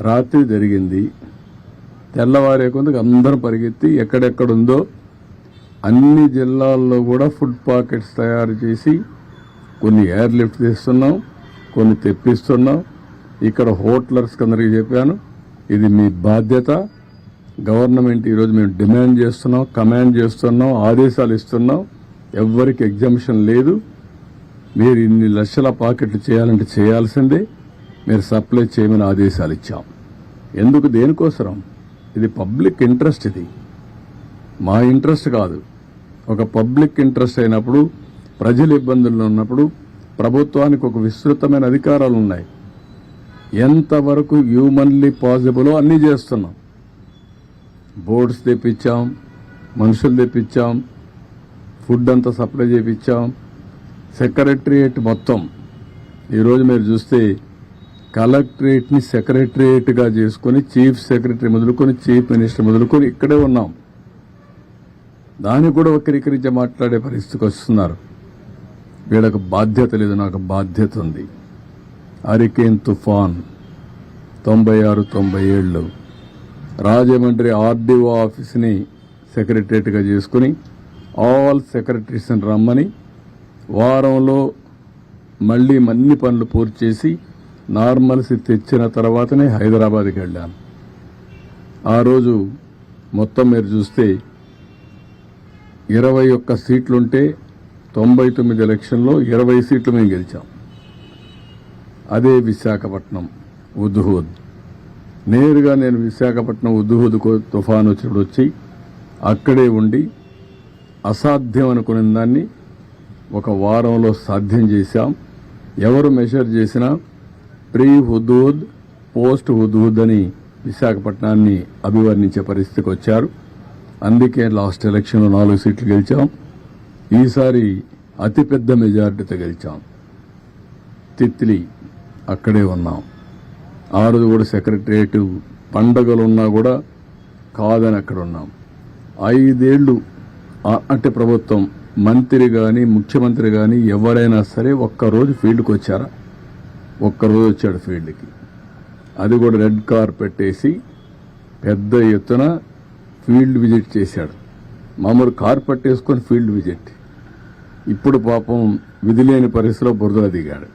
రాత్రి జరిగింది. తెల్లవారే కొందుకు అందరం పరిగెత్తి ఎక్కడెక్కడుందో అన్ని జిల్లాల్లో కూడా ఫుడ్ పాకెట్స్ తయారు చేసి కొన్ని ఎయిర్ లిఫ్ట్ తీస్తున్నాం కొన్ని తెప్పిస్తున్నాం. ఇక్కడ హోటలర్స్ అందరికీ చెప్పాను ఇది మీ బాధ్యత. గవర్నమెంట్ ఈరోజు మేము డిమాండ్ చేస్తున్నాం కమాండ్ చేస్తున్నాం ఆదేశాలు ఇస్తున్నాం. ఎవ్వరికి ఎగ్జామిషన్ లేదు. మీరు ఇన్ని లక్షల పాకెట్లు చేయాలంటే చేయాల్సిందే. మీరు సప్లై చేయమని ఆదేశాలు ఇచ్చాం. ఎందుకు దేనికోసరం? ఇది పబ్లిక్ ఇంట్రెస్ట్ ఇది. మా ఇంట్రెస్ట్ కాదు. ఒక పబ్లిక్ ఇంట్రెస్ట్ అయినప్పుడు ప్రజలు ఇబ్బందుల్లో ఉన్నప్పుడు ప్రభుత్వానికి ఒక విస్తృతమైన అధికారాలు ఉన్నాయి. ఎంతవరకు హ్యూమన్లీ పాసిబులో అన్నీ చేస్తున్నాం. బోర్డ్స్ తెప్పించాం మనుషులు తెప్పించాం ఫుడ్ అంతా సప్లై చేపించాం సెక్రటరియేట్ మొత్తం. ఈరోజు మీరు చూస్తే కలెక్టరేట్ని సెక్రటరేట్గా చేసుకొని చీఫ్ సెక్రటరీ మొదలుకొని చీఫ్ మినిస్టర్ మొదలుకొని ఇక్కడే ఉన్నాం. దాన్ని కూడా వక్రీకరించి మాట్లాడే పరిస్థితికి వస్తున్నారు. వీళ్ళకు బాధ్యత లేదు నాకు బాధ్యత ఉంది. హరికేన్ తుఫాన్ తొంభై ఆరు తొంభై ఏళ్ళు. రాజమండ్రి ఆర్డీఓ ఆఫీస్ని సెక్రటరేట్గా చేసుకుని ఆల్ సెక్రటరీస్ని రమ్మని వారంలో మళ్ళీ మన్ని పనులు పూర్తి చేసి నార్మల్సీ తెచ్చిన తర్వాతనే హైదరాబాద్కి వెళ్ళాను ఆ రోజు మొత్తం మీరు చూస్తే ఇరవై ఒక్క సీట్లుంటే తొంభై తొమ్మిది ఎలక్షన్లో ఇరవై సీట్లు మేము గెలిచాం. అదే విశాఖపట్నం ఉద్హూద్. నేరుగా నేను విశాఖపట్నం ఉద్హూద్ తుఫాను వచ్చినప్పుడు వచ్చి అక్కడే ఉండి అసాధ్యం అనుకునే దాన్ని ఒక వారంలో సాధ్యం చేశాం. ఎవరు మెషర్ చేసినా ప్రీ హుదూద్ పోస్ట్ హుదూద్ అని విశాఖపట్నాన్ని అభివర్ణించే పరిస్థితికి వచ్చారు. అందుకే లాస్ట్ ఎలక్షన్లో నాలుగు సీట్లు గెలిచాం. ఈసారి అతిపెద్ద మెజార్టీతో గెలిచాం. తిత్లీ అక్కడే ఉన్నాం. ఆ రోజు కూడా సెక్రటరియట్ పండగలు ఉన్నా కూడా కాదని అక్కడ ఉన్నాం. ఐదేళ్ళు అంటే ప్రభుత్వం మంత్రి కానీ ముఖ్యమంత్రి కానీ ఎవరైనా సరే ఒక్కరోజు ఫీల్డ్కి వచ్చారా ఒక్కరోజు వచ్చాడు ఫీల్డ్కి. అది కూడా రెడ్ కార్ పెట్టేసి పెద్ద ఎత్తున ఫీల్డ్ విజిట్ చేశాడు. మామూలు కార్ పట్టేసుకొని ఫీల్డ్ విజిట్. ఇప్పుడు పాపం విధి లేని పరిస్థితిలో బురదలో దిగాడు.